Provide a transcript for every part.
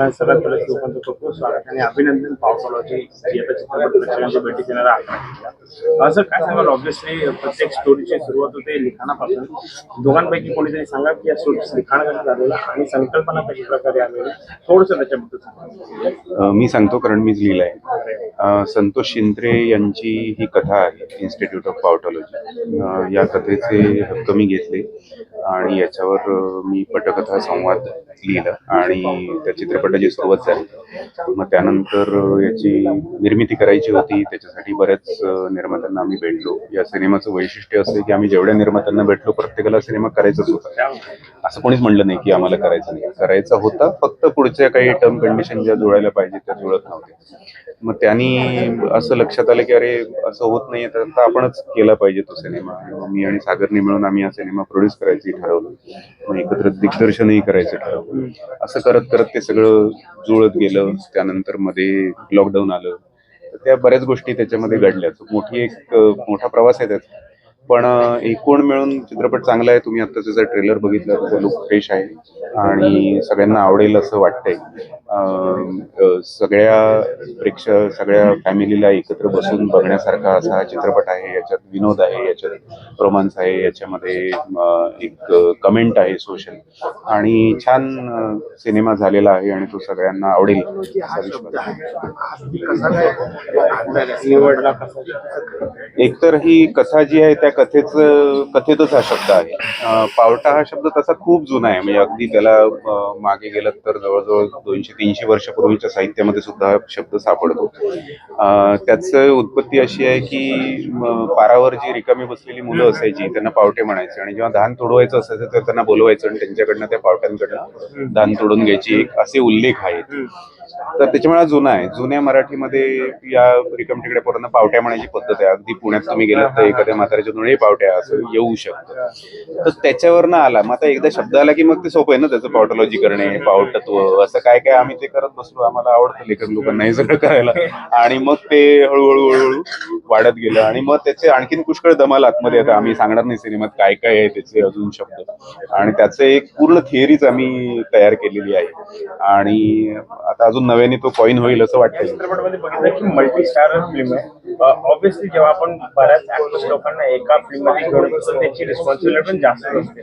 सगळ्या सगळ्यात लोकांचं खूप खूप स्वागत आणि अभिनंदन पावसाळ्याची जी आता चित्रपट भेटी देणारा असं काय सांगाल? ऑब्विसली प्रत्येक स्टोरीची सुरुवात होते लिखाणापासून. दोघांपैकी कोणीतरी सांगा की या स्टोरीचं लिखाण कसं झालेलं आणि संकल्पना कशा प्रकारे आलेली? थोडंसं त्याच्याबद्दल मी सांगतो कारण मीच लिहिलंय संतोष शिंत्रे यांची ही कथा आहे इन्स्टिट्यूट ऑफ पावटॉलॉजी या कथेचे हक्क मी घेतले आणि याच्यावर मी पटकथा संवाद लिहिला आणि त्या चित्रपट चित्रपटाची सुरुवात झाली. मग त्यानंतर याची निर्मिती करायची होती. त्याच्यासाठी बऱ्याच निर्मात्यांना आम्ही भेटलो. या सिनेमाचं वैशिष्ट्य असं की आम्ही जेवढ्या निर्मात्यांना भेटलो प्रत्येकाला सिनेमा करायचाच होता. असं कोणीच म्हणलं नाही की आम्हाला करायचं नाही. करायचं होता फक्त पुढच्या काही टर्म कंडिशन ज्या जुळायला पाहिजे त्या जुळत नव्हत्या. मग त्यांनी असं लक्षात आलं की अरे असं होत नाहीये तर आपणच केला पाहिजे तो सिनेमा. मी आणि सागरने मिळून आम्ही हा सिनेमा प्रोड्यूस करायची ठरवलं. मग एकत्र दिग्दर्शनही करायचं ठरवलं. असं करत करत ते सगळं जुळत गेलं. त्यानंतरमध्ये लॉकडाऊन आलं. तर त्या बऱ्याच गोष्टी त्याच्यामध्ये घडल्या. मोठी एक मोठा प्रवास आहे त्याचा. पण एकूण मिळून चित्रपट चांगला आहे. तुम्ही आता त्याचा ट्रेलर बघितला त्याचा लुक फ्रेश आहे आणि सगळ्यांना आवडेल असं वाटतंय. सगळ्या प्रेक्षक सगळ्या फॅमिलीला एकत्र बसून बघण्यासारखा असा हा चित्रपट आहे. याच्यात विनोद आहे याच्यात रोमांस आहे याच्यामध्ये एक कमेंट आहे सोशल. आणि छान सिनेमा झालेला आहे आणि तो सगळ्यांना आवडेल असा विश्वास एकतर ही कथा जी आहे त्या कथेच कथेतच हा शब्द आहे. पावटा हा शब्द तसा खूप जुना आहे. म्हणजे अगदी त्याला मागे गेलं तर जवळजवळ दोनशे तीनशे वर्षापूर्वीच्या साहित्यामध्ये सुद्धा शब्द सापडतो. त्याचं उत्पत्ती अशी आहे की पारावर जी रिकामी बसलेली मुलं असायची त्यांना पावटे म्हणायचे आणि जेव्हा धान तोडवायचं असायचं तर त्यांना बोलवायचं आणि त्यांच्याकडनं त्या पावट्यांकडनं धान तोडून घ्यायची एक असे उल्लेख आहेत. तर त्याच्यामुळे जुना आहे. जुन्या मराठीमध्ये या रिकम तिकडे पोरांना पावट्या म्हणायची पद्धत आहे. अगदी पुण्यात तुम्ही गेलात तर एखाद्या म्हाताऱ्याच्या दोन्ही पावट्या असं येऊ शकतं. तर त्याच्यावरनं आला. मग आता एकदा शब्द आला की मग ते सोपं आहे ना त्याचं पावटॉलॉजी करणे पावटत्व असं काय काय आम्ही ते करत बसलो. आम्हाला आवडतं लेखक लोकांना हे सगळं करायला. आणि मग ते हळूहळू हळूहळू वाढत गेलं. आणि मग त्याचे आणखीन पुष्कळ धमाल आतमध्ये आता आम्ही सांगणार नाही सिनेमात काय काय आहे त्याचे अजून शब्द. आणि त्याचं एक पूर्ण थिअरीच आम्ही तयार केलेली आहे. आणि आता अजून नव्याने तो कॉईन होईल असं वाटतं मल्टी स्टार फिल्म आहे. ऑब्विसली जेव्हा आपण बऱ्याच ऍक्टर्स लोकांना एका फिल्ममध्ये घेऊन त्याची रिस्पॉन्सिबिलिटी पण जास्त असते.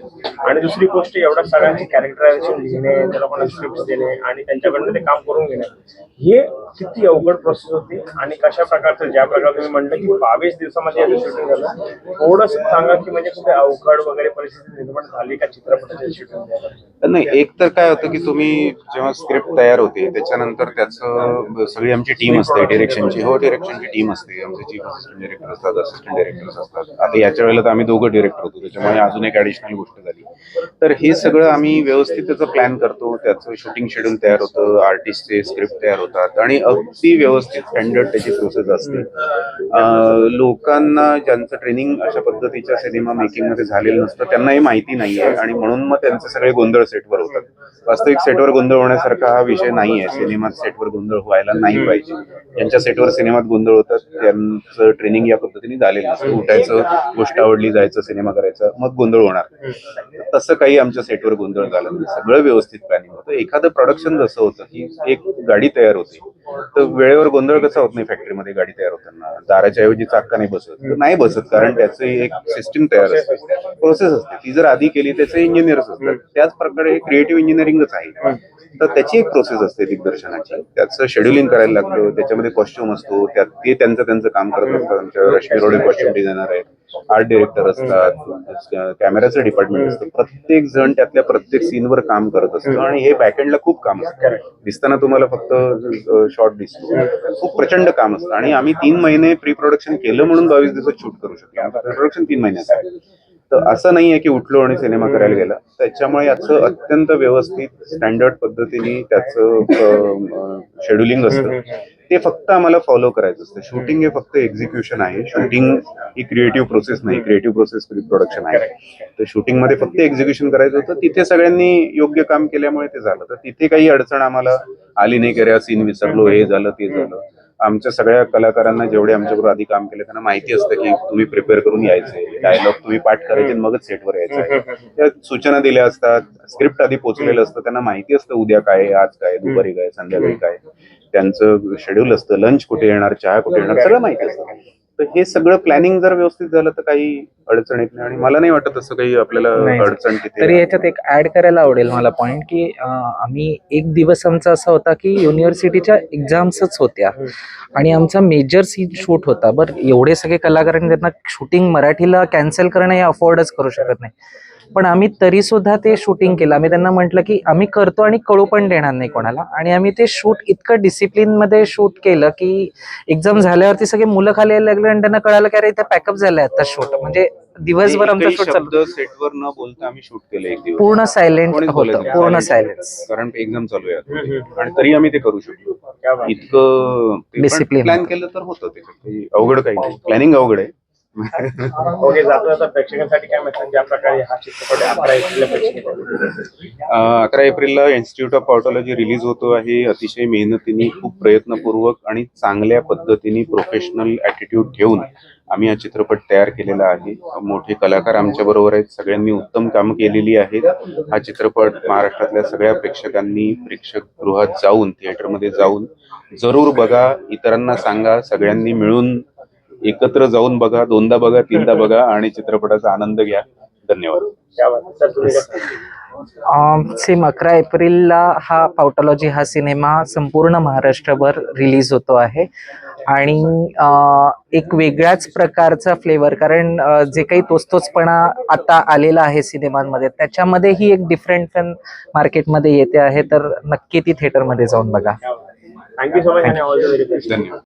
आणि दुसरी गोष्ट एवढ्या सगळ्यांची कॅरेक्टरायझेशन लिहिणे त्या लोकांना स्क्रिप्ट देणे आणि त्यांच्याकडनं ते काम करून घेणे हे किती अवघड प्रोसेस होती आणि कशा प्रकारचं ज्या प्रकारे तुम्ही म्हणलं की बावीस दिवसामध्ये याचं शूटिंग झालं थोडस सांगा की म्हणजे कुठे अवघड वगैरे परिस्थिती निर्माण झाली का चित्रपटाचं शूटिंग नाही एक तर काय होतं की तुम्ही जेव्हा स्क्रिप्ट तयार होते त्याच्यानंतर त्याचं सगळी आमची टीम असते डिरेक्शनची हो डिरेक्शनची टीम असते. आमचे चीफ असिस्टंट डिरेक्टर असतात असिस्टंट डिरेक्टर्स असतात. आता याच्या वेळेला तर आम्ही दोघं डिरेक्टर होतो त्याच्यामुळे अजून एक ऍडिशनल गोष्ट झाली. तर हे सगळं आम्ही व्यवस्थित त्याचं प्लॅन करतो. त्याचं शूटिंग शेड्यूल तयार होतं आर्टिस्टचे स्क्रिप्ट तयार होतात. आणि अगदी व्यवस्थित स्टँडर्ड त्याची प्रोसेस असते. लोकांना ज्यांचं ट्रेनिंग अशा पद्धतीच्या सिनेमा मेकिंगमध्ये झालेलं नसतं त्यांनाही माहिती नाहीये. आणि म्हणून मग त्यांचे सगळे गोंधळ सेटवर होतात. वास्तविक सेटवर गोंधळ होण्यासारखा हा विषय नाहीये. सिनेमात सेटवर गोंधळ व्हायला नाही पाहिजे. ज्यांच्या सेटवर सिनेमात गोंधळ होतात. त्यांचं ट्रेनिंग या पद्धतीने झालेलं नसतं. उठायचं गोष्ट आवडली जायचं सिनेमा करायचा मग गोंधळ होणार. तसं काही आमच्या सेटवर गोंधळ झाला नाही. सगळं व्यवस्थित प्लॅनिंग होतं. एखादं प्रोडक्शन जसं होतं की एक गाडी तयार होते. तर वेळेवर गोंधळ कसा होत नाही फॅक्टरीमध्ये गाडी तयार होताना? दाराच्या ऐवजी चाक्का नाही बसत. तर नाही बसत कारण त्याचं एक सिस्टीम तयार असते. प्रोसेस असते. ती जर आधी केली त्याचे इंजिनियर्स असतात. त्याच प्रकारे क्रिएटिव्ह इंजिनिअरिंगच आहे. तर त्याची एक प्रोसेस असते दिग्दर्शनाची. त्याचं शेड्युलिंग करायला लागतं. त्याच्यामध्ये कॉस्ट्युम असतो. त्यात ते त्यांचं त्यांचं काम करत असतात. आमच्या रश्मी रोडे कॉस्ट्युम डिझायनर आहेत. आर्ट डिरेक्टर असतात कॅमेराचं डिपार्टमेंट असतं प्रत्येक जण त्यातल्या प्रत्येक सीनवर काम करत असतो आणि हे बॅकएंडला खूप काम असतं. दिसताना तुम्हाला फक्त शॉर्ट दिसतो. खूप प्रचंड काम असतं. आणि आम्ही तीन महिने प्री प्रोडक्शन केलं म्हणून बावीस दिवसात शूट करू शकतो प्री प्रोडक्शन तीन महिन्याचं आहे. तर असं नाही आहे की उठलो आणि सिनेमा करायला गेला. त्याच्यामुळे याचं अत्यंत व्यवस्थित स्टँडर्ड पद्धतीने त्याचं शेड्युलिंग असतं. ते फक्त आम्हाला फॉलो करायचं असतं. शूटिंग हे फक्त एक्झिक्युशन आहे. शूटिंग ही क्रिएटिव्ह प्रोसेस नाही. क्रिएटिव्ह प्रोसेस प्री प्रोडक्शन आहे. तर शूटिंगमध्ये फक्त एक्झिक्युशन करायचं होतं. तिथे सगळ्यांनी योग्य काम केल्यामुळे ते झालं. तर तिथे काही अडचण आम्हाला आली नाही की अरे सीन विसरलो हे झालं ते झालं. आमच्या सगळ्या कलाकारांना जेवढे आमच्याबरोबर आधी काम केले त्यांना माहिती असतं की तुम्ही प्रिपेअर करून यायचंय डायलॉग तुम्ही पाठ करायचे आणि मगच सेटवर यायचं. आहे त्या सूचना दिल्या असतात. स्क्रिप्ट आधी पोहोचलेलं असतं. त्यांना माहिती असतं उद्या काय आज काय दुपारी काय संध्याकाळी काय. त्यांचं शेड्यूल असतं लंच कुठे येणार चहा कुठे येणार सगळं माहिती असतं. तर हे सगळं प्लॅनिंग जर व्यवस्थित झालं तर काही अडचण येत नाही आणि मला नाही वाटत असं काही आपल्याला. अडचण तरी याच्यात एक ऍड करायला आवडेल मला पॉइंट की आम्ही एक दिवस आमचा असा होता की युनिव्हर्सिटीच्या एक्झाम्सच होत्या. आणि आमचा मेजर सीन शूट होता. बरं एवढे सगळे कलाकार आणि त्यांना शूटिंग मराठीला कॅन्सल करणं हे अफोर्डच करू शकत नाही. पण आम्ही तरी सुद्धा ते शूटिंग केलं. आम्ही त्यांना म्हटलं की आम्ही करतो आणि कळू पण देणार नाही कोणाला. आणि आम्ही ते शूट इतकं डिसिप्लिनमध्ये शूट केलं की एक्झाम झाल्यावरती सगळे मुलं खाली यायला लागले आणि त्यांना कळालं की अरे इथे पॅकअप झालंय आता शूट म्हणजे दिवसभर आमचा शूट चालू. सेटवर न बोलता आम्ही शूट केलं एक दिवस. पूर्ण सायलेंट कोणीच होतं. नाही. पूर्ण. सायलेन्स कारण एक्झाम चालू आहे आता. आणि तरी आम्ही ते करू बात. इतकं Discipline. प्लॅन केलं तर होतं ते. काही अवघड काही नाही. प्लॅनिंग अवघड आहे. ओके जातो आता प्रेक्षकांसाठी काय मेसेज ज्या प्रकारे हा चित्रपट अकरा एप्रिलला प्रेक्षक अकरा एप्रिलला इन्स्टिट्यूट ऑफ ऑटोलॉजी रिलीज होतो आहे. अतिशय मेहनतीने खूप प्रयत्नपूर्वक आणि चांगल्या पद्धतीने प्रोफेशनल ॲटिट्यूड ठेवून आम्ही हा चित्रपट तयार केलेला आहे. मोठे कलाकार आमच्या बरोबर आहेत. सगळ्यांनी उत्तम कामं केलेली आहेत. हा चित्रपट महाराष्ट्रातल्या सगळ्या प्रेक्षकांनी प्रेक्षकगृहात जाऊन थिएटरमध्ये जाऊन जरूर बघा. इतरांना सांगा. सगळ्यांनी मिळून एकत्र जाऊन बघा दोनदा बघा तीनदा बघा आणि चित्रपटाचा आनंद घ्या. धन्यवाद. क्या बात. सर तुम्ही काय सांगाल? सेम अकरा एप्रिलला हा पावटॉलॉजी हा सिनेमा संपूर्ण महाराष्ट्रभर रिलीज होतो आहे. आणि एक वेगळ्याच प्रकारचा फ्लेवर कारण जे काही तोच तोचपणा आता आलेला आहे सिनेमांमध्ये त्याच्यामध्ये ही एक डिफरंट फिल्म मार्केटमध्ये येते आहे. तर नक्की ती थिएटरमध्ये जाऊन बघा. थँक्यू सो मच आणि ऑल द व्हेरी बेस्ट धन्यवाद.